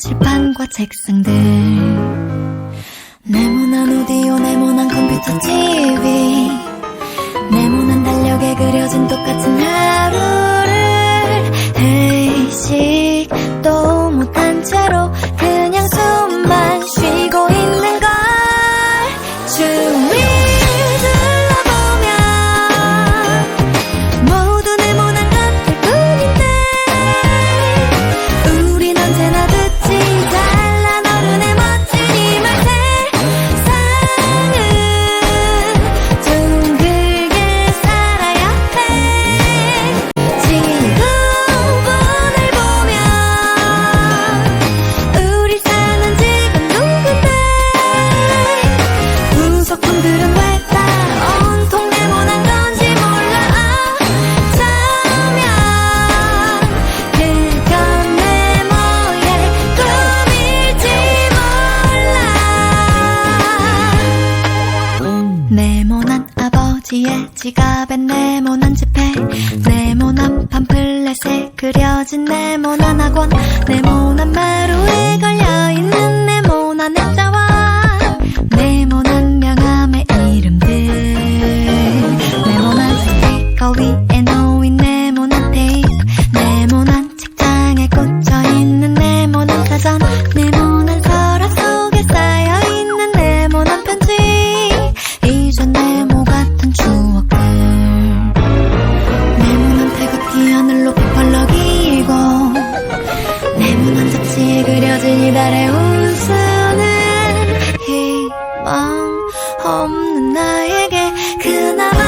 칠판과 책상들. 네모난 오디오 네모난 컴퓨터 TV 네모난 달력에 그려진 똑같은 하루를. 회식 네모난 아버지의 지갑에 네모난 지폐 네모난 팜플렛에 그려진 네모난 학원 네모난 마루에 걸려있는 네모난 액자와 네모난 명함의 이름들. 네모난 스티커 위 달에 웃으는 희망 없는 나에게 그날